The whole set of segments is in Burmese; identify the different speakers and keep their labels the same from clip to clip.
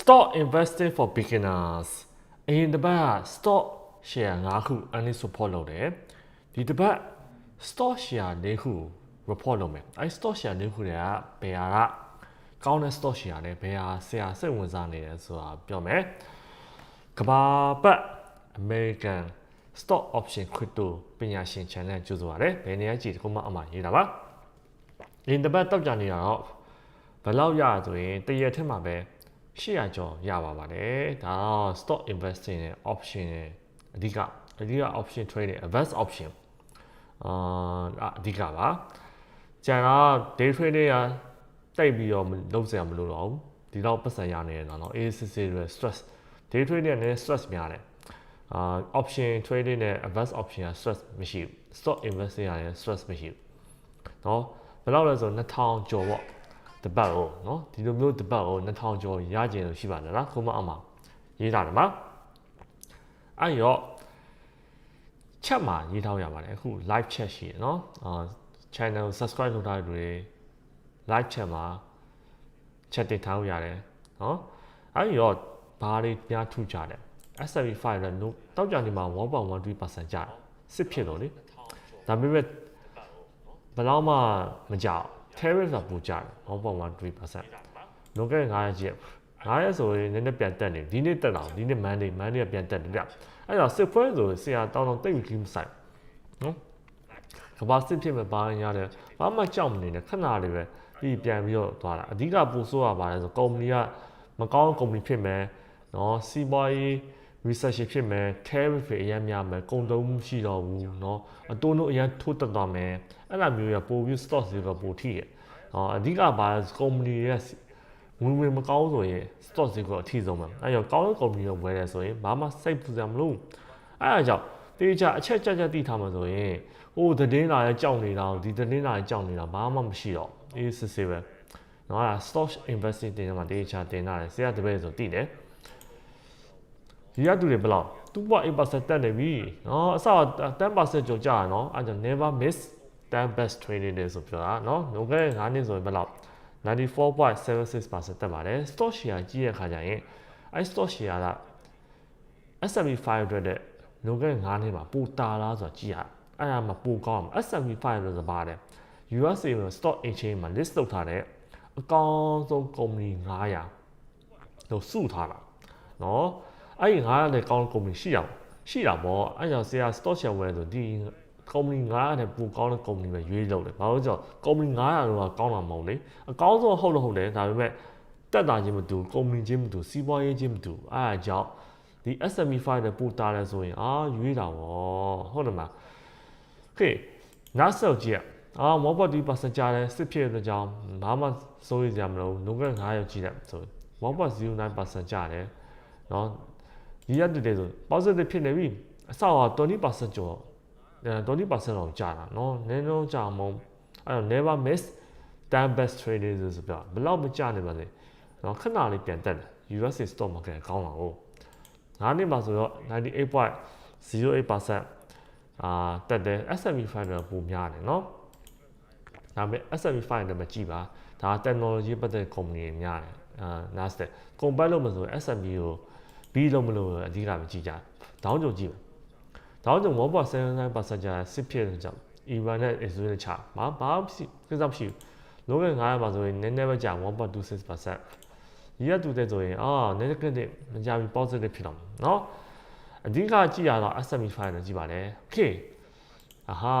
Speaker 1: stock investing for beginners အရင်တစ်ပတ်က stock share 5ခု earning support လုပ်တယ်ဒီတစ်ပတ် stock share ၄ခု report လုပ်မယ်အဲ stock share ၄ခုတွေကဘယ်ဟာကကောင်းတဲ့ stock share နဲ့ဘယ်ဟာဆရာစိတ်ဝင်စားနေတယ်ဆိုတာပြောမယ်ကဘာပတ် American stock option crypto ပညာရှင် channel ကြိုဆိုပါတယ်ဘယ်နေရာကြည့်ဒီကုမအမှရေးတာပါဒီတစ်ပတ်တောက်ကြနေရတော့ဘယ်လောက်ရဆိုရင်တရက်ထက်မှာပဲ 800ကျော်ရပါပါတယ်ဒါတော့ stock investing နဲ့ option နဲ့အဓိကအဓိက option trade နဲ့ advanced option အာအဓိကပါကျန်တော့ day trade တွေကတိတ်ပြီးတော့လုံးစရာမလိုတော့ဘူးဒီတော့ပတ်စံရနေတယ်နော် ACC တွေ stress day trade တွေနဲ့ stress များတယ်အာ option trading နဲ့ advanced option က stress မရှိဘူး stock investing ကလည်း stress မရှိဘူးเนาะဘယ်လောက်လဲဆို2000ကျော်ပေါ့ တပတ်哦နော်ဒီလိုမျိုးတပတ်哦2000ကျော်ရကြင်လို့ရှိပါလားခုံမအောင်မှာရေးတာတယ်မအဲ့ရောချက်မှာရေးထားရပါတယ်အခု live chat ရှိရနော်အာ channel subscribe လုပ်ထားတဲ့လူတွေ live chat မှာ chat တင်ထားရတယ်နော်အဲ့ရောဘာတွေများထူကြတယ် SMB file နဲ့ note တောက်ကြနေမှာ1.13%ကျတယ်စစ်ဖြစ်လို့လေဒါပေမဲ့ဘယ်တော့မှမကြောက် tariff ကပူကြတယ်1.13%လွန်ခဲ့တဲ့9ရက်ကြီး9ရက်ဆိုရင်နည်းနည်းပြန်တက်နေဒီနေ့တက်တော့ဒီနေ့ Monday Monday ကပြန်တက်တယ်ဗျအဲ့တော့စစ်ပွဲဆိုဆရာတောင်းတော့တိတ်ပြီးမဆိုင်နော်ကဘာစစ်ဖြစ်မဲ့ဘာရရတယ်ဘာမှကြောက်မနေနဲ့ခဏလေးပဲပြီးပြန်ပြီးတော့သွားတာအဓိကပူဆိုးရပါတယ်ဆိုကုမ္ပဏီကမကောင်းကုမ္ပဏီဖြစ်မယ်နော်စီးပွားရေး research ဖြစ်မယ် tariff တွေအများများမယ်ကုန်တုံးမှုရှိတော့ဘူးเนาะအတိုးတို့အရင်ထိုးတက်သွားမယ်အဲ့လိုမျိုးရပို့ပြီး stock တွေကပိုထိရเนาะအဓိကဘာကုမ္ပဏီရဲ့ဝင်ဝင်မကောင်းဆိုရင် stock တွေကအထိဆုံးပဲအဲ့တော့ကောင်းတဲ့ကုမ္ပဏီကိုဝယ်တယ်ဆိုရင်ဘာမှစိတ်ပူစရာမလိုအဲ့ဒါကြောင့်တေချာအချက်ကြကြတိထားမှာဆိုရင်ဟိုသတင်းလာရဲ့ကြောက်နေတာဒီသတင်းလာရဲ့ကြောက်နေတာဘာမှမရှိတော့အေးစစ်စစ်ပဲเนาะအဲ့ဒါ stock investing တင်မှာတေချာတင်တာလေဆရာတပည့်ဆိုတည်တယ် ဒီရသူတွေဘယ်လောက်2.8%တက်နေပြီနော်အစက10%ကျော်ကြာနော်အဲကြောင့် never miss 10 best training day ဆိုပြောတာနော်ငုံခဲ့တဲ့9နှစ်ဆိုရင်ဘယ်လောက်94.76%တက်ပါတယ် stock share ကြီးတဲ့ခါကျရင်အဲ stock share က S&P 500တဲ့ငုံခဲ့9နှစ်မှာပူတာလားဆိုတာကြည့်ရအဲ့ဒါမှပူကောင်းအောင် S&P 500ဆိုပါတယ် USA မှာ stock exchange မှာ list လုပ်ထားတဲ့အကောင်းဆုံး company 900လို့စုထားတာနော် အဲ့ဒီ900နဲ့ကောင်းတဲ့ကုမ္ပဏီရှိအောင်ရှိတာပေါ့အဲ့ကြောင့်ဆရာ stock share ဝယ်ဆိုဒီကုမ္ပဏီ900နဲ့ပိုကောင်းတဲ့ကုမ္ပဏီပဲရွေးလုပ်တယ်။ဘာလို့ဆိုတော့ကုမ္ပဏီ900တော့ကောင်းတာမဟုတ်လေ။အကောင်းဆုံးဟုတ်လို့ဟုတ်တယ်ဒါပေမဲ့တက်တာချင်းမတူကုမ္ပဏီချင်းမတူစီးပွားရေးချင်းမတူအဲ့အကြောင်းဒီ SME 5နဲ့ပိုတားလဲဆိုရင်အာရွေးတာပေါ့ဟုတ်တယ်မလား။ Okay နောက်ဆက်ကြည့်အာ1.2%ကြားလဲစစ်ဖြစ်တဲ့ကြောင်းဘာမှစိုးရိမ်စရာမလိုနှုတ်က9ရောက်ကြည့်တယ်ဆို1.09%ကြားတယ်เนาะဒီရက်တည်းဆို positive ဖြစ်နေပြီအဆောက်က20%ကျော်20%လောက်ကြာတာเนาะနည်းနည်းကြာမုံအဲ့တော့ never miss time best trading ဆိုပြောဘယ်လောက်မကြာနေပါလဲเนาะခဏလေးပြန်တက်တယ် USA stock market ကောင်းတာဟုတ်9နှစ်မှာဆိုတော့98.08%အာတက်တယ် S&P 500ပိုများတယ်เนาะဒါပေမဲ့ S&P 500မကြည့်ပါဒါ technology ပတ်သက် company တွေများတယ်အာ Nasdaq compare လုပ်မှဆို S&P ကို ပြီးလို့မလို့အဓိကမကြည့်ကြဒေါင်းကြုံကြည့်ပါဒေါင်းကြုံ1.79%ကြာစစ်ဖြစ်တဲ့ကြောင့် Iran နဲ့ Israel ချဘာဘာဖြစ်ကိစ္စမရှိဘူးလုံးဝ900ပါဆိုရင်နည်းနည်းပဲကြာ1.26%ဒီရတူတဲ့ဆိုရင်အာ negative မကြဘူး positive ဖြစ်တော့မှာเนาะအဓိကကြည့်ရတော့ S&P 500ကြည့်ပါလေ okay အာဟာ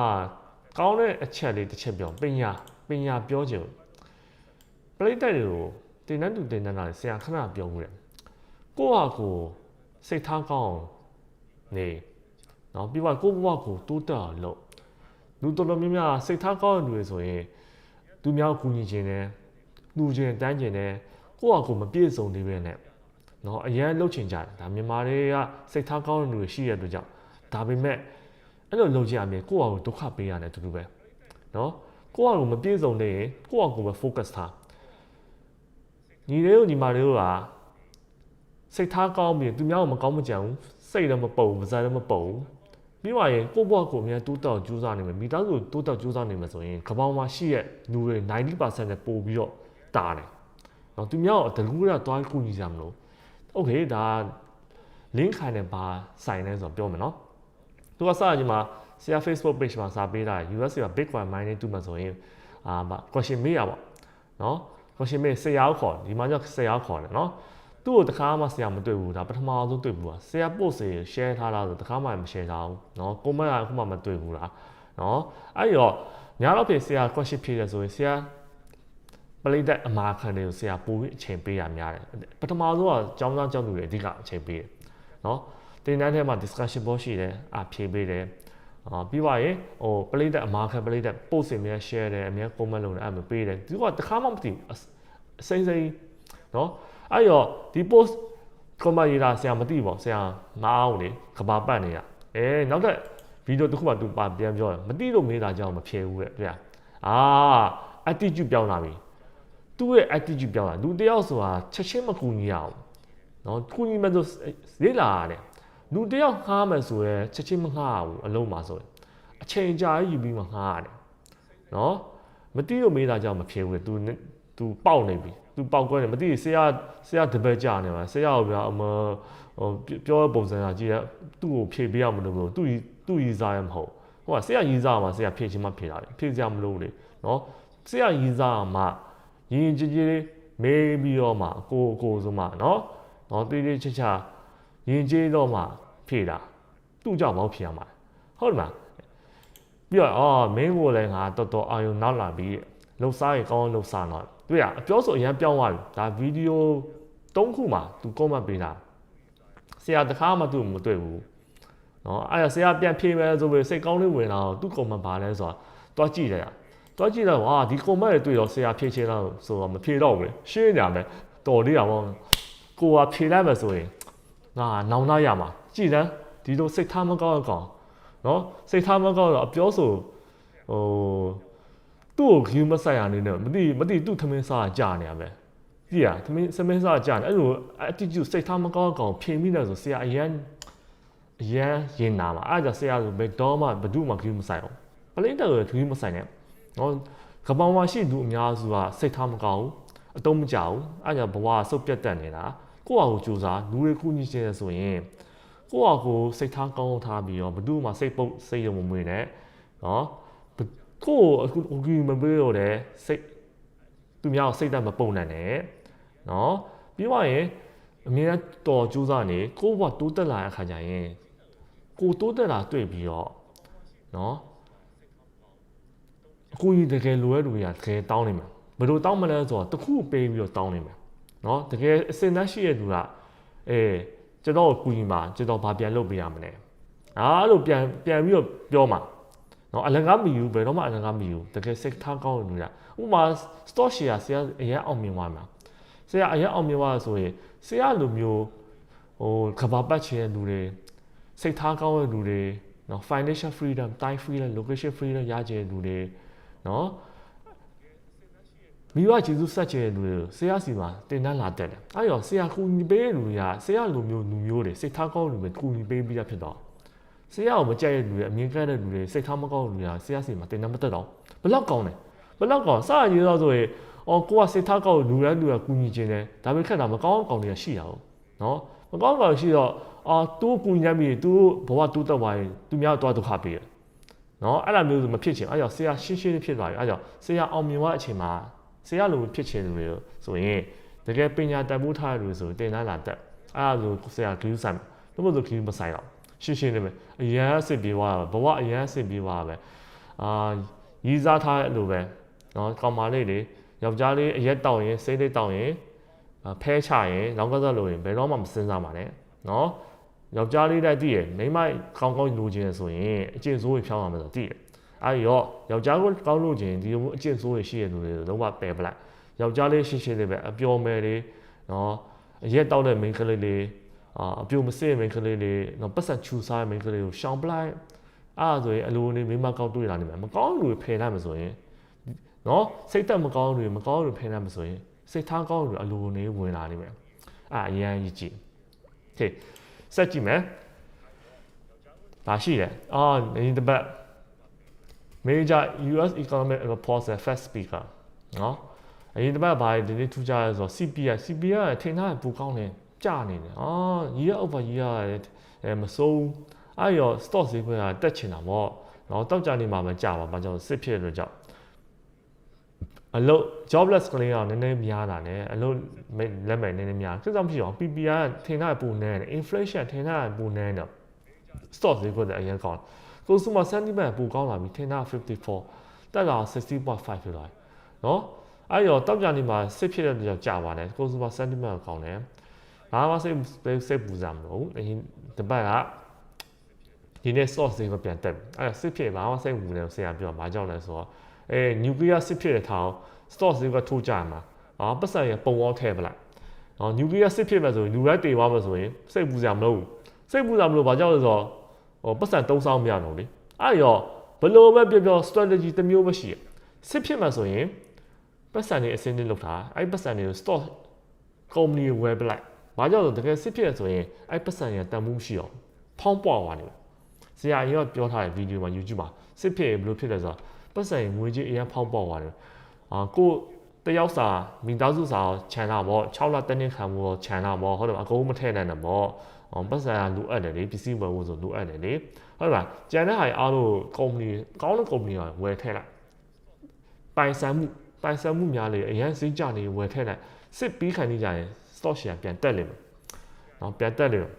Speaker 1: ကောင်းတဲ့အချက်လေးတစ်ချက်ပြောပညာပညာပြောချင်ပရိသတ်တွေကိုတင်နှံ့တူတင်နှံ့တာဆရာခဏပြောမှုတယ် ကိုယ့်ဟာကိုစိတ်ထားကောင်းနေနော်ပြီးတော့ကိုယ့်ဘဝကိုတိုးတက်အောင်လုပ်လူတော်တော်များများစိတ်ထားကောင်းတဲ့လူတွေဆိုရင်သူများကူညီခြင်းနဲ့နှူခြင်းတန်းခြင်းနဲ့ကိုယ့်ဟာကိုမပြည့်စုံသေးပဲနဲ့နော်အရန်လှုပ်ချင်ကြတယ်ဒါမြန်မာတွေကစိတ်ထားကောင်းတဲ့လူတွေရှိရတဲ့အတွက်ကြောင့်ဒါပေမဲ့အဲ့လိုလှုပ်ကြရမယ်ကိုယ့်ဟာကိုဒုက္ခပေးရတယ်တူတူပဲနော်ကိုယ့်ဟာကိုမပြည့်စုံသေးရင်ကိုယ့်ဟာကိုပဲ focus ထားညီလေးတို့ညီမလေးတို့က စိတ်ထားကောင်းပြီးသူများကိုမကောင်းမကြံဘူးစိတ်လည်းမပုတ်ဘူးပါးစပ်လည်းမပုတ်ဘူးပြီးပါရင်ကိုယ့်ဘဝကိုအများတိုးတက်ကြိုးစားနေမယ်မိသားစုတိုးတက်ကြိုးစားနေမယ်ဆိုရင်ကပောင်မှာရှိတဲ့လူတွေ90%နဲ့ပို့ပြီးတော့တာတယ်။နော်သူများကိုတကူကတွားကူညီကြမလို့ okay ဒါ link ခိုင်းတယ်ဘာဆိုင်လဲဆိုတော့ပြောမယ်နော်သူကစရချင်းမှာဆရာ Facebook page မှာစာပေးတာ US က Bitcoin mining တူမှဆိုရင်အာ question မေးရပါနော် question မေးဆရာကိုခေါ်ဒီမှာကျဆရာကိုခေါ်တယ်နော် သူ့ကိုတခါမှဆရာမတွေ့ဘူးဒါပထမဆုံးတွေ့ဘူးပါဆရာ post တွေ share ထားတာဆိုတခါမှမ share ထားဘူးเนาะ comment ကအခုမှမတွေ့ဘူးလားเนาะအဲ့တော့ညာတော့ဖြစ်ဆရာ question ဖြေတယ်ဆိုရင်ဆရာပလိသတ်အမာခံတွေကိုဆရာပို့ပြီးအချိန်ပေးရများတယ်ပထမဆုံးကကျောင်းသားကျောင်းသူတွေအဓိကအချိန်ပေးတယ်เนาะတင်တန်းထဲမှာ discussion board ရှိတယ်အဖြေပေးတယ်အာပြီးပါရင်ဟိုပလိသတ်အမာခံပလိသတ် post တွေများ share တယ်အများ comment လုပ်တယ်အဲ့မပေးတယ်သူကတခါမှမသိဘူးအစိမ့်စိမ့်เนาะ အဲ့တော့ဒီ post comment ရေးတာဆရာမသိပါဘူးဆရာမအောင်လေကဘာပတ်နေတာအဲနောက်ထပ်ဗီဒီယိုတစ်ခုမှသူပါပြန်ပြောတယ်မသိလို့မေးတာကြောင့်မဖြေဘူးတဲ့ဗျာအာ attitude ပြောင်းလာပြီသူ့ရဲ့ attitude ပြောင်းလာလူတယောက်ဆိုတာချက်ချင်းမကူညီရအောင်နော်ကူညီမဲ့ဆိုလေးလာတယ်လူတယောက်ငှားမယ်ဆိုရဲချက်ချင်းမငှားဘူးအလုံးမှာဆိုရင်အချိန်ကြာယူပြီးမှငှားရတယ်နော်မသိလို့မေးတာကြောင့်မဖြေဘူးလေ तू तू ပေါက်နေပြီ तू ပေါက်ကွဲနေမသိဆရာဆရာတပည့်ကြနေမှာဆရာကဗျာအမဟိုပြောတဲ့ပုံစံကကြည့်ရသူ့ကိုဖြေပေးရမလို့လို့သူ့သူ့ရည်စားရမဟုတ်ဟိုကဆရာရည်စားမှာဆရာဖြေချင်မှဖြေတာလေဖြေစရာမလိုလေနော်ဆရာရည်စားမှာရင်ကြည်ကြည်လေးမေးပြီးတော့မှကိုကိုဆိုမှနော်နော်တေးသေးချာချာရင်ကျေးတော့မှဖြေတာသူ့ကြောင့်မဟုတ်ဖြေရမှာဟုတ်တယ်မလားပြီးတော့အော်မင်းကိုလည်းငါတော်တော်အာယုံနောက်လာပြီးလှုပ်ရှားရင်ကောင်းအောင်လှုပ်ရှားတော့ တွေ့ရအပြောဆိုအရင်ပြောင်းသွားပြီဒါဗီဒီယို၃ခုမှသူ comment ပေးတာဆရာတခါမှသူ့မတွေ့ဘူးနော်အဲ့ဒါဆရာပြန်ဖြေမယ်ဆိုပြီးစိတ်ကောင်းလေးဝင်လာတော့သူ့ comment ပါလဲဆိုတာတွားကြည့်တယ်တွားကြည့်တော့ဟာဒီ comment တွေတွေ့တော့ဆရာဖြေချင်တော့ဆိုတော့မဖြေတော့ဘူးလေရှင်းနေရမယ်တော်လေးရပါဘောကိုကဖြေလိုက်မယ်ဆိုရင်ငါနောင်နာရမှာကြည်တယ်ဒီလိုစိတ်ထားမကောင်းအောင်နော်စိတ်ထားမကောင်းတော့အပြောဆိုဟို သူ့ကိုခီးမဆိုင်ရနေနဲ့မသိမသိသူ့သမင်းစားကြာနေရပဲကြည့်ရသမင်းသမင်းစားကြာနေအဲ့လို attitude စိတ်ထားမကောင်းအောင်ဖြေမိတယ်ဆိုဆရာအရန်အရန်ရင်နာမှာအဲ့ဒါဆရာဆိုဘယ်တော့မှဘယ်သူမှခီးမဆိုင်အောင်ပလိမ့်တဲ့ကိုခီးမဆိုင်နဲ့နော်ကပောင်မှာရှိသူအများစုကစိတ်ထားမကောင်းဘူးအတုံးမကြဘူးအဲ့ဒါဘဝဆုတ်ပြတ်တက်နေတာကိုယ့်အကိုစူးစားလူတွေခုညှိနေဆိုရင်ကိုယ့်အကိုစိတ်ထားကောင်းထားပြီးတော့ဘယ်သူမှစိတ်ပုတ်စိတ်ရုံမမွေးနဲ့နော် ကိုယ့်အခုအခုမပေးတော့တဲ့စိတ်သူများစိတ်သက်မပုံနိုင်နဲ့နော်ပြီးတော့ရင်အမြဲတော်ကြိုးစားနေကိုယ့်ဘဝတိုးတက်လာတဲ့အခါကျရင်ကိုတိုးတက်လာတွေ့ပြီးတော့နော်အကူကြီးတကယ်လိုရလူတွေကတကယ်တောင်းနေမှာဘယ်လိုတောင်းမလဲဆိုတော့တခုပေးပြီးတော့တောင်းနေမှာနော်တကယ်အစင်သက်ရှိတဲ့လူကအဲကျွန်တော်ကူညီမှာကျွန်တော်ဘာပြန်လုပ်ပေးရမလဲအားလို့ပြန်ပြန်ပြီးတော့ပြောမှာ နော်အလကားမီယူဘယ်တော့မှအလကားမီယူတကယ်စိတ်ထားကောင်းလို့ရဥပမာ stock share ဆရာအရင်အောင်မြင်သွားမှာဆရာအရင်အောင်မြင်သွားဆိုရင်ဆရာလိုမျိုးဟိုကဘာပတ်ချင်တဲ့လူတွေစိတ်ထားကောင်းတဲ့လူတွေနော် financial freedom time freedom location freedom ရချင်တဲ့လူတွေနော်မိဘကျေးဇူးဆက်ချင်တဲ့လူတွေဆရာစီမှာတင်တန်းလာတက်တယ်အဲ့တော့ဆရာကူညီပေးတဲ့လူတွေကဆရာလိုမျိုးလူမျိုးတွေစိတ်ထားကောင်းလူတွေကူညီပေးပြီးရဖြစ်တော့ ဆရာကိုမကြိုက်တဲ့လူတွေအမြင်ကဲတဲ့လူတွေစိတ်ထားမကောင်းတဲ့လူတွေကဆရာစီမှာတင်တန်းမတက်တော့ဘယ်လောက်ကောင်းလဲဘယ်လောက်ကောင်းစရရေးတော့ဆိုရင်အော်ကိုကစိတ်ထားကောင်းလူတိုင်းလူကကူညီခြင်းတယ်ဒါပေမဲ့ခက်တာမကောင်းကောင်းတွေကရှိတာဟုတ်နော်မကောင်းကောင်းရှိတော့အာသူ့ကူညီရပြီသူ့ဘဝတူးတက်သွားရင်သူများတော့ဒုက္ခပေးတယ်နော်အဲ့လိုမျိုးဆိုမဖြစ်ချင်အဲ့ကြောင့်ဆရာရှင်းရှင်းလေးဖြစ်သွားပြီအဲ့ကြောင့်ဆရာအောင်မြင်သွားအချိန်မှာဆရာလိုဖြစ်ချင်လူတွေဆိုရင်တကယ်ပညာတတ်မှုထားတဲ့လူဆိုတင်လာလာတက်အဲ့ဒါဆိုဆရာဂရုစိုက်လို့မဆိုဂရုမဆိုင်တော့ ရှင်းရှင်းလေးပဲအရန်စစ်ပြေးသွားဘဝအရန်စစ်ပြေးသွားပဲအာရည်စားထားတဲ့လိုပဲနော်ကောင်မလေးတွေယောက်ျားလေးအရက်တောက်ရင်စိတ်လေးတောက်ရင်ဖဲချရင်လောင်းကစားလို့ရင်ဘယ်တော့မှမစင်စားပါနဲ့နော်ယောက်ျားလေးတိုက်သိရမိန်းမကောင်းကောင်းလိုချင်ဆိုရင်အကျင့်ဆိုးကိုဖြောင်းရမယ်ဆိုသိတယ်အဲ့ရောယောက်ျားကိုကောင်းလို့ချင်ဒီလိုမျိုးအကျင့်ဆိုးတွေရှိရတဲ့လူတွေလုံးဝပယ်ပလိုက်ယောက်ျားလေးရှင်းရှင်းလေးပဲအပျော်မယ်လေးနော်အရက်တောက်တဲ့မိန်းကလေးလေး အာအပြိုမစစ်မိန်းကလေးလေးနော်ပတ်စံချူစားမိန်းကလေးကိုရှောင်ပလိုက်အဲ့ဒါဆိုရင်အလိုနေမိန်းမကောင်းတွေ့လာနေမှာမကောင်းလူတွေဖယ်လိုက်မှာဆိုရင်နော်စိတ်သက်မကောင်းလူတွေမကောင်းလူတွေဖယ်လိုက်မှာဆိုရင်စိတ်ထားကောင်းလူတွေအလိုနေဝင်လာနေမယ်အဲ့အရန်ကြီးကြည့်ဟေးဆက်ကြည့်မယ်ဒါရှိတယ်အာနေတပတ် major US economic reports and fast speaker နော်အရင်တစ်ပတ်ဘာဒီနေ့ထူးခြားလဲဆိုတော့ CPI CPI ကထိန်းထားပူကောင်းတယ် ကြာနေတယ်အော်ကြီးရ over ကြီးရတယ်အဲမစိုးအဲ့ရော stock ဈေးခွဲကတက်ချင်တာပေါ့နော်တောက်ကြနေမှာမကြပါဘာကြောင့်စစ်ဖြစ်လို့ကြောင့်အလုပ် jobless ကလေးကနည်းနည်းများတာ ਨੇ အလုပ်လက်မဲ့နည်းနည်းများကိစ္စမရှိအောင် PPI ကထင်တာပူနေတယ် inflation ထင်တာပူနေတယ် stock ဈေးကွက်အရင်ကောင်း consumer sentiment ပူကောင်းလာပြီထင်တာ54တက်လာ60.5ဖြစ်လာတယ်နော်အဲ့ရောတောက်ကြနေမှာစစ်ဖြစ်တဲ့ကြောင့်ကြာပါတယ် consumer sentiment ကောင်းတယ် ဘာမှစိတ်စိတ်ပူစရာမလိုအရင်တပတ်ကဒီနေ့ source တွေကပြန်တက်အဲ့စစ်ဖြစ်ဘာမှစိတ်ပူနေဆရာပြောမှာကြောက်လဲဆိုတော့အဲ nuclear စစ်ဖြစ်တဲ့ထောင် source တွေကထိုးကြမှာအော်ပတ်စံရပုံအောင်ထဲပလိုက်အော် nuclear စစ်ဖြစ်မဲ့ဆိုရင်လူတိုင်းတေသွားမှာဆိုရင်စိတ်ပူစရာမလိုစိတ်ပူစရာမလိုဘာကြောက်လဲဆိုတော့ဟိုပတ်စံတုံးဆောင်မရတော့လေအဲ့ရောဘလို့ပဲပြောပြော strategy တစ်မျိုးမရှိစစ်ဖြစ်မှာဆိုရင်ပတ်စံတွေအစင်းလေးလောက်တာအဲ့ပတ်စံတွေကို stock company ဝယ်ပလိုက် ဘာကြောင့်လဲတကယ်စစ်ဖြစ်ဆိုရင်အဲ့ပတ်စံရတန်မှုမရှိအောင်ဖောင်းပွားသွားနေတယ်ဆရာကြီးကပြောထားတဲ့ဗီဒီယိုမှာ YouTube မှာစစ်ဖြစ်ဘယ်လိုဖြစ်လဲဆိုတော့ပတ်စံငွေကြီးအရင်ဖောင်းပွားသွားတယ်အာကိုတယောက်စာမိသားစုစာခြံလာပေါ့6လတနည်းခံမှုခြံလာပေါ့ဟုတ်တယ်အကုန်မထည့်နိုင်တယ်ပေါ့ပတ်စံကလိုအပ်တယ်လေပစ္စည်းဝယ်ဖို့ဆိုလိုအပ်တယ်လေဟုတ်လားကျန်တဲ့ဟာအားလို့ကုမ္ပဏီကောင်းတဲ့ကုမ္ပဏီကဝယ်ထည့်လိုက်ပိုင်ဆိုင်မှုပိုင်ဆိုင်မှုများလေအရင်စိတ်ကြနေဝယ်ထည့်လိုက်စစ်ပြီးခံနေကြရင် stock share ပြန်တက်လိမ့်မယ်။နော်ပြန်တက်လိမ့်မယ်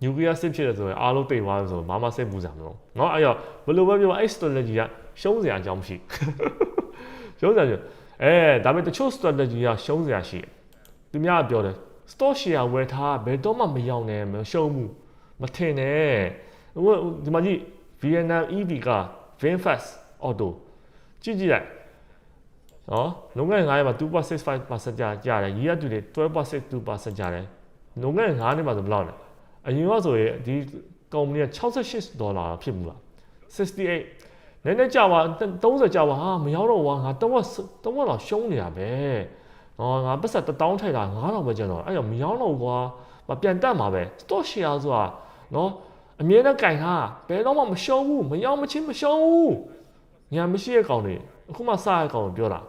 Speaker 1: ။ nuclear စစ်ဖြစ်တယ်ဆိုရင်အားလုံးတိတ်သွားလို့ဆိုဘာမှစိတ်ပူစရာမလို။နော်အဲ့တော့ဘယ်လိုပဲပြောအဲ့ strategy ကရှုံးစရာအကြောင်းမရှိ။ရှုံးစရာအဲဒါပေမဲ့တချို့ strategy ကရှုံးစရာရှိတယ်။သူများပြောတယ် stock share ဝယ်ထားဘယ်တော့မှမရောက်နဲ့မရှုံးဘူးမထင်နဲ့ဟိုဒီမှာကြည့် Vietnam EV က VinFast Auto ကြည့်ကြည့်လိုက် နော်လွန်ခဲ့တဲ့9ရက်မှာ2.65%ကြာကြာတယ် year to date 12.62%ကြာတယ်လွန်ခဲ့တဲ့9နှစ်မှာဆိုဘယ်လောက်လဲအရင်ကဆိုရင်ဒီကုမ္ပဏီက68ဒေါ်လာဖြစ်မှုလား68နည်းနည်းကြာပါ30ကြာပါဟာမရောက်တော့ဝါငါတော့တော့တော့ရှုံးနေတာပဲဟောငါပတ်ဆက်1000ထိုက်တာ9000ပဲကျန်တော့အဲ့တော့မရောက်တော့ကွာမပြန်တက်မှာပဲ stock share ဆိုတာနော်အမြဲတမ်းကင်ထားဘယ်တော့မှမရှုံးဘူးမရောက်မချင်းမရှုံးဘူးညာမရှိတဲ့ကောင်တွေအခုမှစားရကောင်ပြောတာ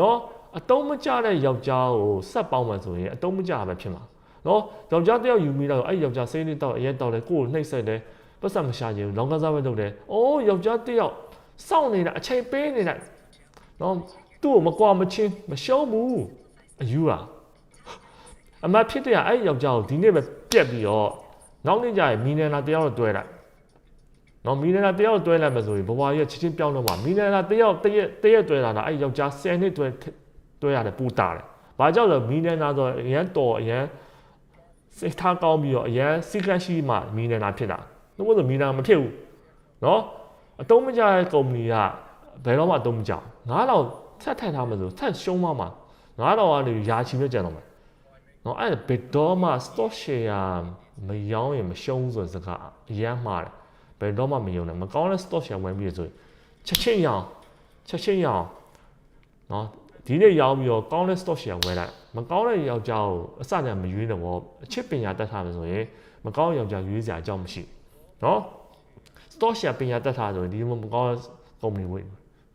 Speaker 1: နော်အတုံးမကြတဲ့ယောက်ျားကိုဆက်ပေါင်းမှဆိုရင်အတုံးမကြပဲဖြစ်မှာနော်ယောက်ျားတယောက်ယူမိတော့အဲ့ယောက်ျားစိတ်လေးတော့အရက်တော့လေကိုယ်ကိုနှိပ်ဆက်တယ်ပတ်စံမရှာချင်ဘူးလောင်ကစားပဲလုပ်တယ်အိုးယောက်ျားတယောက်စောင့်နေတာအချိန်ပေးနေတာနော်သူ့ကိုမကွာမချင်းမရှုံးဘူးအယူอ่ะအမဖြစ်တဲ့အဲ့ယောက်ျားကိုဒီနေ့ပဲပြက်ပြီးတော့နောက်နေ့ကျရင်မီနန်နာတယောက်တော့တွဲလိုက် နော်မီနနာတယောက်တွဲလိုက်မှဆိုရင်ဘဝရဲ့ချစ်ချင်းပြောင်းတော့မှာမီနနာတယောက်တရက်တရက်တွဲလာတာအဲ့ယောက်ျား10နှစ်တွဲတွဲရတယ်ပူတာတယ်။ဘာကြောင့်လဲမီနနာဆိုအရန်တော်အရန်စိတ်ထားကောင်းပြီးတော့အရန်စိကရှိမှမီနနာဖြစ်တာ။လို့ဆိုမီနနာမဖြစ်ဘူး။နော်အတုံးမကြတဲ့ကုမ္ပဏီကဘယ်တော့မှအတုံးမကြဘူး။9000ဆက်ထည့်ထားမှဆိုဆက်ရှုံးမှမှာ9000ကနေရာချီပဲကျန်တော့မှာ။နော်အဲ့ဘယ်တော့မှ stock share မရောင်းရင်မရှုံးဆိုတဲ့စကားအရန်မှားတယ်။ ဘယ်တော့မှမယုံနဲ့မကောင်းတဲ့ stock share ဝင်ပြီးဆိုရင်ချက်ချင်းရောင်းချက်ချင်းရောင်းနော်ဒီနေ့ရောင်းပြီးတော့ကောင်းတဲ့ stock share ဝယ်လိုက်မကောင်းတဲ့ယောက်ျားကိုအစတည်းမရွေးနဲ့ပေါ့အချစ်ပညာတက်ထားမယ်ဆိုရင်မကောင်းယောက်ျားရွေးစရာအကြောင်းမရှိနော် stock share ပညာတက်ထားဆိုရင်ဒီမှာမကောင်းတဲ့ company ဝယ်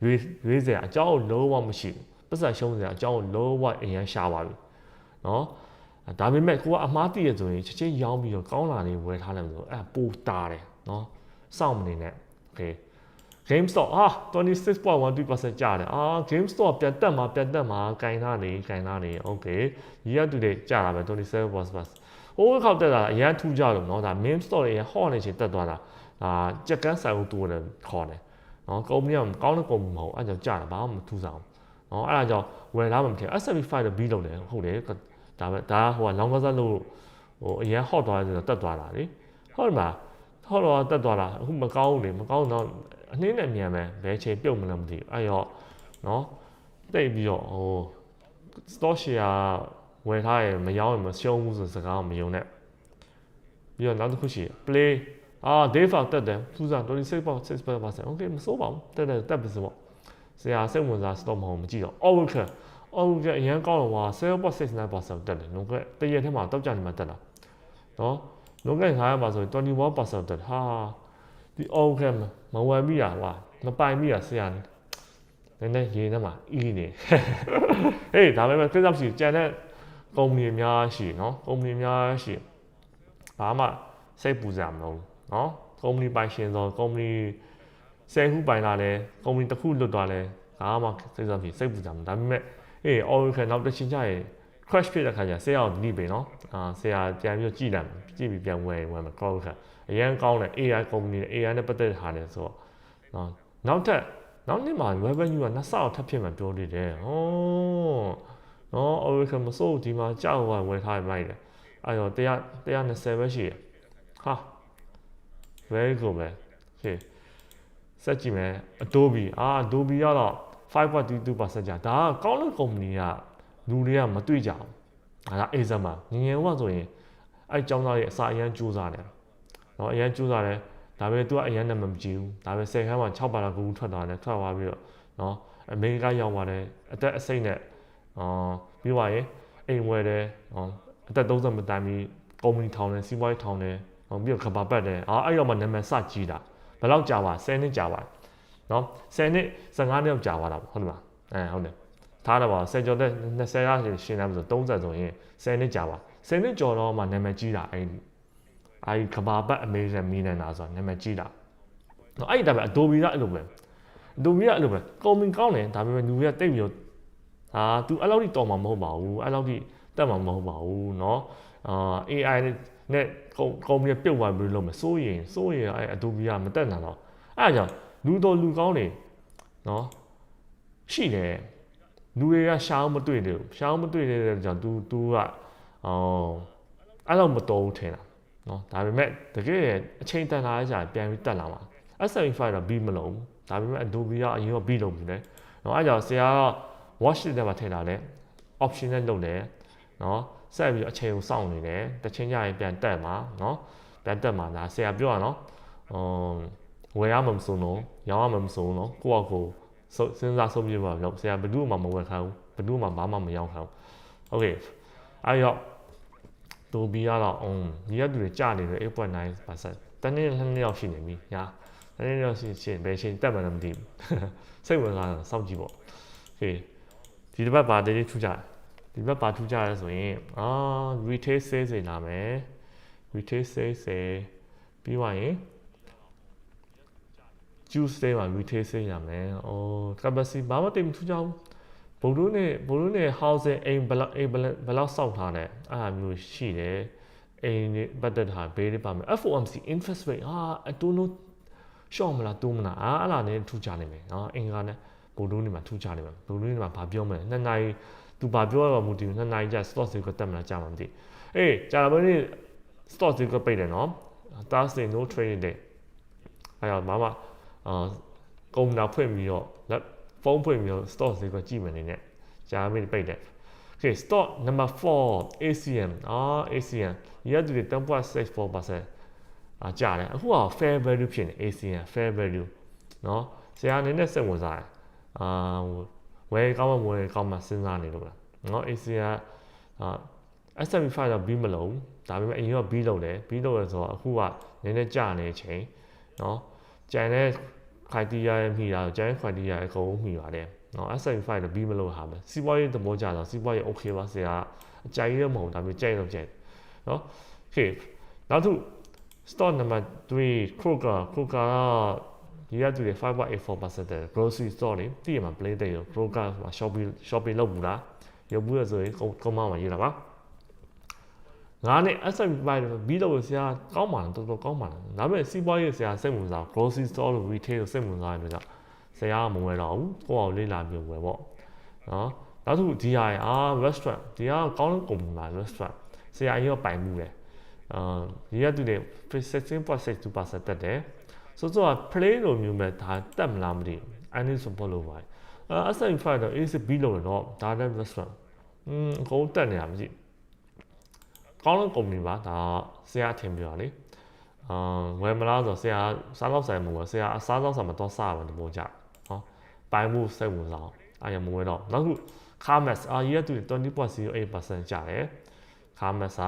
Speaker 1: ရွေးရွေးစရာအကြောင်းလုံးဝမရှိဘူးပတ်စံရှုံးစရာအကြောင်းလုံးဝအရင်ရှားပါပြီနော်ဒါပေမဲ့ကိုကအမှားတည်ရဆိုရင်ချက်ချင်းရောင်းပြီးတော့ကောင်းလာနေဝယ်ထားလိုက်လို့အဲ့ပူတာတယ်နော် စောင့်မနေနဲ့ okay GameStop အာ26.12%ကျတယ်အာ GameStop ပြန်တက်မှာပြန်တက်မှာကင်ထားနေကင်ထားနေ okay year to date ကျတာပဲ27%ဟိုးခောက်တက်တာအရင်ထူးကြလို့เนาะဒါ meme store တွေဟော့နေချင်းတက်သွားတာဒါကြက်ကန်းဆိုင်ဦးတူတယ်ခေါ်တယ်เนาะကုမ္ပဏီကကောင်းတဲ့ကုမ္ပဏီမဟုတ်အဲ့ကြောင့်ကျတာဘာမှမထူးဆောင်เนาะအဲ့ဒါကြောင့်ဝယ်ထားမှမထင် S75 တော့ပြီးလို့တယ်ဟုတ်တယ်ဒါပဲဒါဟိုကလောင်းကစားလို့ဟိုအရင်ဟော့သွားတယ်ဆိုတော့တက်သွားတာလေဟုတ်မှာ ဟောတော့တက်သွားတာအခုမကောင်းဘူးလေမကောင်းတော့အနှင်းနဲ့မြန်မယ်ဘယ်ချိန်ပြုတ်မလဲမသိဘူးအဲ့တော့နော်တိတ်ပြီးတော့ဟို stock share ဝယ်ထားရင်မရောင်းရင်မရှုံးဘူးဆိုစကားမယုံနဲ့ပြီးတော့နောက်တစ်ခုရှိ play အာ data တက်တယ်သူစား26.6% okay မစိုးပါဘူးတက်တယ်တက်ပြီဆိုတော့ဆရာစိတ်ဝင်စား stock မဟုတ်မကြည့်တော့ overcut overcut အရင်ကောင်းတော့ဟာ7.69%တက်တယ်လုံးကတရက်ထဲမှာတောက်ကြနေမှတက်တာနော် လောကငါးမှာဆိုရင်21%တက်ဟာဒီ organ မဝယ်မိတာဟာမပိုင်မိတာဆရာနည်းနည်းရေးနေမှာအီးနေဟေးဒါပေမဲ့ case up ရှိကြံတဲ့ကုမ္ပဏီအများရှိနော်ကုမ္ပဏီအများရှိဘာမှစိတ်ပူစရာမလိုနော်ကုမ္ပဏီပိုင်ရှင်ဆိုကုမ္ပဏီဆယ်ခုပိုင်လာတယ်ကုမ္ပဏီတစ်ခုလွတ်သွားတယ်ဒါမှစိတ်စားဖြစ်စိတ်ပူစရာမလိုဒါပေမဲ့အေး organ နောက်တစ်ချိန်ကျရင် crash ဖြစ်တဲ့ခါကျဆရာကိုဒီနေ့ပဲနော်အာဆရာပြန်ပြီးကြည်လိုက်ကြည်ပြီးပြန်ဝယ်ဝယ်မယ် cloud ကအရန်ကောင်းတယ် AI company နဲ့ AI နဲ့ပတ်သက်တာလည်းဆိုတော့နော်နောက်ထပ်နောက်နှစ်မှာ revenue ကနှစ်ဆအောင်ထပ်ဖြစ်မှပြောနေတယ်ဟောနော် Oracle မစိုးဒီမှာကြောက်ဝယ်ဝယ်ထားလိုက်တယ်အဲ့တော့100 120ပဲရှိတယ်ဟာ very good ပဲဟေးစက်ကြည့်မယ် Adobe အာ Adobe ကတော့5.22%ကြာဒါကကောင်းတဲ့ company က လူတွေကမတွေ့ကြဘူး။ဒါက Acer မှာငငယ်ဘဝဆိုရင်အဲ့ကျောင်းသားတွေအစာအရန်ကြိုးစားတယ်။နော်အရန်ကြိုးစားတယ်ဒါပေမဲ့ तू ကအရန်နာမည်မကြည့်ဘူး။ဒါပေမဲ့10ခန်းမှာ6ပါလာကူထွက်သွားတယ်ထွက်သွားပြီးတော့နော်အမေရိကရောက်သွားတယ်အသက်အစိမ့်နဲ့အော်ပြီးသွားရင်အိမ်ဝယ်တယ်ဟောအသက်30မတိုင်ပြီးကုမ္ပဏီထောင်တယ်စီးပွားရေးထောင်တယ်ဟောပြီးတော့ခပါပတ်တယ်အာအဲ့ရောက်မှနာမည်စကြီးတာဘယ်လောက်ကြာပါ10နှစ်ကြာပါနော်10နှစ်15နှစ်ကြာသွားတာပေါ့ဟုတ်တယ်မလားအဲဟုတ်တယ် ထားတယ်ပါဆယ်ကျော်တဲ့20ရာရှင်တယ်ဆို30ဆိုရင်10နှစ်ကြာပါ10နှစ်ကျော်တော့မှနာမည်ကြီးတာအဲ့ဒီအဲ့ဒီကဘာပတ်အမေရိကန်မီနန်နာဆိုတာနာမည်ကြီးတာနော်အဲ့ဒီဒါပဲ Adobe ကအဲ့လိုပဲ Adobe ကအဲ့လိုပဲကုမ္ပဏီကောင်းတယ်ဒါပေမဲ့လူတွေကတိတ်ပြီးတော့ဟာ तू အဲ့လောက်ထိတော်မှာမဟုတ်ပါဘူးအဲ့လောက်ထိတက်မှာမဟုတ်ပါဘူးเนาะအာ AI နဲ့ကုမ္ပဏီပြုတ်သွားပြီးလို့မယ်စိုးရင်စိုးရင်အဲ့ Adobe ကမတက်နိုင်တော့အဲ့ဒါကြောင့်လူတော်လူကောင်းတွေเนาะရှိတယ် လူတွေကရှာအောင်မတွေ့တယ်ရှာအောင်မတွေ့တဲ့ကြောင့် तू तू ကအော်အဲ့လောက်မတော်ဘူးထင်တာနော်ဒါပေမဲ့တကယ်အချိန်တန်လာကြပြန်ပြီးတက်လာမှာ S75 တော့ပြီးမလုံးဒါပေမဲ့ Adobe ကအရင်ကပြီးလုံးပြီလေနော်အဲ့ကြောင့်ဆရာက watch တဲ့မှာထည့်လာတယ် option နဲ့လုပ်တယ်နော်ဆက်ပြီးအချိန်ကိုစောင့်နေတယ်တချင်းကြရင်ပြန်တက်မှာနော်ပြန်တက်မှာလားဆရာပြောတာနော်ဟိုဝယ်ရမှာမစုံတော့ရောင်းရမှာမစုံတော့ကိုယ့်အကို စဉ်းစားဆုံးပြပါတော့ဆရာဘယ်သူမှမဝယ်ခိုင်းဘူးဘယ်သူမှဘာမှမရောင်းခိုင်းဘူးโอเคအဲ့တော့တူဘီကတော့အုံးဒီကသူတွေကြာနေတယ်8.9%တနေ့နှစ်နှစ်ရောက်ရှိနေပြီညာတနေ့ရောက်ရှိချင်းဘယ်ချိန်တက်မှန်းမသိဘူးစိတ်ဝင်စားတော့စောင့်ကြည့်ပေါ့โอเคဒီတစ်ပတ်ပါတေးလေးထူးကြတယ်ဒီဘက်ပါထူးကြရဲဆိုရင်အာ retail sales တွေလာမယ် retail sales တွေပြီးသွားရင် juice တွေမှာ retail sales ရမယ်။အော် capacity ဘာမှတိတ်မထူးကြဘူး။ဘုံတို့နဲ့ဘုံတို့နဲ့ housing အိမ်ဘလောက်အိမ်ဘလောက်စောက်ထားတယ်အဲ့လိုမျိုးရှိတယ်။အိမ်နဲ့ပတ်သက်တာဘေးတွေပါမယ် FOMC interest rate ဟာအတူတူရှော့မလားတူးမလားအားအဲ့လာနေထူးကြနေမယ်နော်အင်္ဂါနဲ့ဘုံတို့နေမှာထူးကြနေမှာဘုံတို့နေမှာဘာပြောမလဲနှစ်နိုင်သူဘာပြောရမှာမူတည်ဘူးနှစ်နိုင်ကျ stock ဈေးကတက်မလားကြာမှာမသိအေးကြာပါနေ stock ဈေးကပိတ်တယ်နော် Thursday no trading day အဲ့တော့မမ အာကုမ္ပဏီဖွင့်ပြီးတော့ဖုန်းဖွင့်ပြီးတော့ stock ဈေးကကြည့်မယ်နေနဲ့ကြာမင်းပိတ်တယ် Okay stock number 4 ACM အာ ACM ရတဲ့10.64%အာကြာတယ်အခုက fair value ဖြစ်နေ ACM fair value เนาะဆရာအနေနဲ့စိတ်ဝင်စားတယ်အာဝယ်ကောင်းမှဝယ်ကောင်းမှစဉ်းစားနေလို့လားเนาะ ACM အာ S75 တော့ B မလုံးဒါပေမဲ့အရင်က B လုံးတယ် B လုံးရဆိုတော့အခုကနည်းနည်းကြာနေချိန်เนาะ ကျန်တဲ့ criteria ရဲ့မိတာကျန်တဲ့ criteria အကုန်မိပါတယ်နော် S75 တော့ပြီးမလို့ဟာမယ်စီးပွားရေးသဘောကျတော့စီးပွားရေး okay ပါဆရာအကြိုက်ရမဟုတ်ဒါမျိုးကြိုက်တော့ကြိုက်နော် okay နောက်ထပ် stock number 3 Kroger Kroger ကရရတူတယ်5.84% grocery store တွေတည်ရမှာ play တဲ့ Kroger မှာ shopping shopping လုပ်ဘူးလားရုပ်ဘူးရဆိုရင်ကောင်းကောင်းမှရလာပါ ငါနဲ့ S75 ပြီးတော့ဆရာကောင်းပါလားတော်တော်ကောင်းပါလားဒါပေမဲ့စီးပွားရေးဆရာစိတ်ဝင်စား grocery store လို့ retail ကိုစိတ်ဝင်စားနေကြဆရာကမဝယ်တော့ဘူးကိုယ့်အောင်လေးလာပြီးဝယ်ပေါ့နော်နောက်တစ်ခုဒီဟာအာ restaurant ဒီကကောင်းတဲ့ကုမ္ပဏီမှာ restaurant ဆရာရောပိုင်မှုတယ်အာဒီကသူတွေ 16.62%တက်တယ်ဆိုတော့ play လိုမျိုးမဲ့ဒါတက်မလားမသိဘူး I need support လို့ပါအဲ S75 တော့ ACB လို့တော့ဒါလည်း restaurant อืมအကုန်တက်နေတာမရှိ ကောင်းတဲ့ကုမ္ပဏီပါဒါဆရာထင်ပြပါလေအာဝယ်မလားဆိုဆရာစားတော့ဆိုင်မှာဆရာအစားတော့ဆိုင်မှာတော့စားမှာဒီပုံကြနော်ပိုင်မှုစိတ်ဝင်စားအားရမဝဲတော့နောက်ခု Carmax အာရတူ20.08%ကျတယ် Carmax က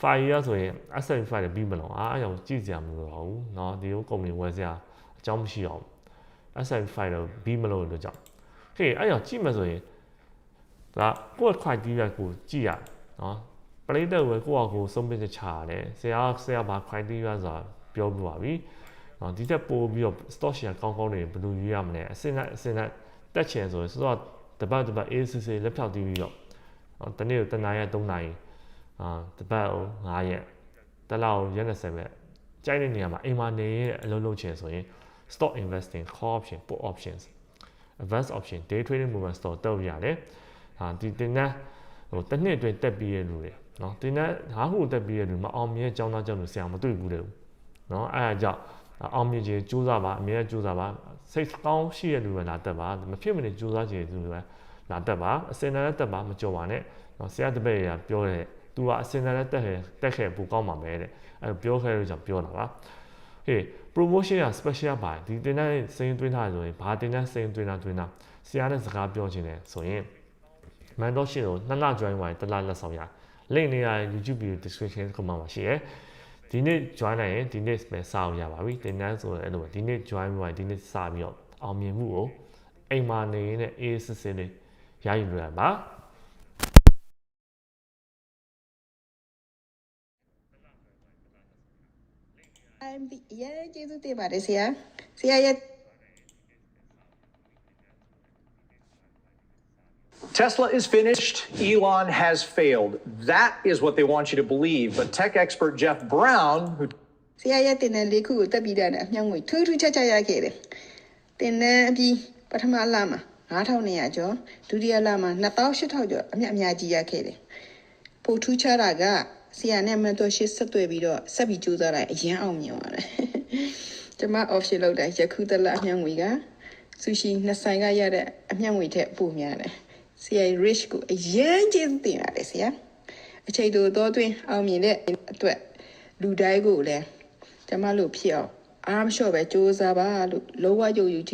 Speaker 1: 5 year ဆိုရင် S75 နဲ့ပြီးမလို့အားအကြောင်းကြည့်စရာမလိုတော့ဘူးเนาะဒီလိုကုမ္ပဏီဝယ်စရာအကြောင်းမရှိအောင် S75 တော့ပြီးမလို့လို့ကြောင့်ဟေးအဲ့ကြောင့်ကြည့်မှဆိုရင် ဒါကိုယ့် criteria ကိုကြည့်ရနော် ပရိသတ်ဝင်ကိုယ့်အကိုဆုံးဖြတ်ချက်ချရတယ်ဆရာဆရာဘာ criteria ဆိုတာပြောပြပါပြီနော်ဒီတက်ပို့ပြီးတော့ stock share ကောင်းကောင်းတွေဘယ်လိုရွေးရမလဲအစင်နဲ့အစင်နဲ့တက်ချင်ဆိုရင်ဆိုတော့တပတ်တပတ် ACC လက်ဖြောက်တီးပြီးတော့တနေ့ကိုတနားရက်3နာရီအာတပတ်ကို9ရက်တလောက်ရက်20ပဲကြိုက်တဲ့နေရာမှာအိမ်မှာနေရအလုပ်လုပ်ချင်ဆိုရင် stock investing call option put options advanced option day trading movement store တက်ရတယ်ဟာဒီတင်တဲ့ဟိုတစ်နှစ်အတွင်းတက်ပြီးရလူတွေ နော်တင်တဲ့ဟာဟုတက်ပြီးရလူမအောင်မြင်ကြောင်းသားကြောင့်လို့ဆရာမတွေ့ဘူးတဲ့နော်အဲ့ဒါကြောင့်အောင်မြင်ခြင်းကြိုးစားပါအမြဲကြိုးစားပါစိတ်ကောင်းရှိရလူပဲလာတက်ပါမဖြစ်မနေကြိုးစားခြင်းလူပဲလာတက်ပါအစင်တန်းနဲ့တက်ပါမကြော်ပါနဲ့နော်ဆရာတပည့်ရပြောတယ်သူကအစင်တန်းနဲ့တက်ခဲ့တက်ခဲ့ပူကောင်းပါမယ်တဲ့အဲ့ပြောခဲ့လို့ကြောင့်ပြောတာပါဟေး promotion ရ special ပါဒီတင်တဲ့စိန်သွင်းထားဆိုရင်ဘာတင်တဲ့စိန်သွင်းတာသွင်းတာဆရာနဲ့စကားပြောခြင်းလဲဆိုရင် mentorship ကိုနှစ်လ join ဝင်တစ်လလက်ဆောင်ရ link နေရ YouTube video description ကမှာရှိရယ်ဒီနေ့ join လိုက်ရင်ဒီနေ့ပဲစအောင်ရပါပြီတင်တဲ့ဆိုရင်အဲ့လိုပဲဒီနေ့ join ဝင်ဒီနေ့စပြီးတော့အောင်မြင်မှုကိုအိမ်မှာနေရင်းအေးစစ်စစ်လေးရယူလို့ရပါ
Speaker 2: I'm the ရဲကျေးဇူးတင်ပါတယ်ဆရာဆရာရဲ့
Speaker 3: Tesla is finished. Elon has failed. That is what they want you to believe. But tech expert Jeff Brown, who
Speaker 2: ဆရာရဲ့တင်တဲ့လေးခုကိုတက်ပြီးတာနဲ့အမြောက်ငွေထူးထူးခြားခြားရခဲ့တယ်တင်တဲ့အပြီးပထမလမှာ9200ကျော်ဒုတိယလမှာ2800ကျော်အမြတ်အများကြီးရခဲ့တယ်ပိုထူးခြားတာကဆရာနဲ့မန်တော်ရှစ်ဆက်သွယ်ပြီးတော့ဆက်ပြီးကြိုးစားလိုက်အရင်အောင်မြင်ပါတယ်ကျွန်မ option လောက်တာယခုတလအမြောက်ငွေကဆူရှီနှစ်ဆိုင်ကရတဲ့အမြောက်ငွေထက်ပိုများတယ် ဆရာ rich ကိုအရင်ကျင်းတင်ရတယ်ဆရာအချိန်တိုတော့တွင်အောင်မြင်တဲ့အတွက်လူတိုင်းကိုလည်းကျမတို့ဖြစ်အောင်အားမလျှော့ပဲစူးစမ်းပါလို့လောကယုံယူကြည်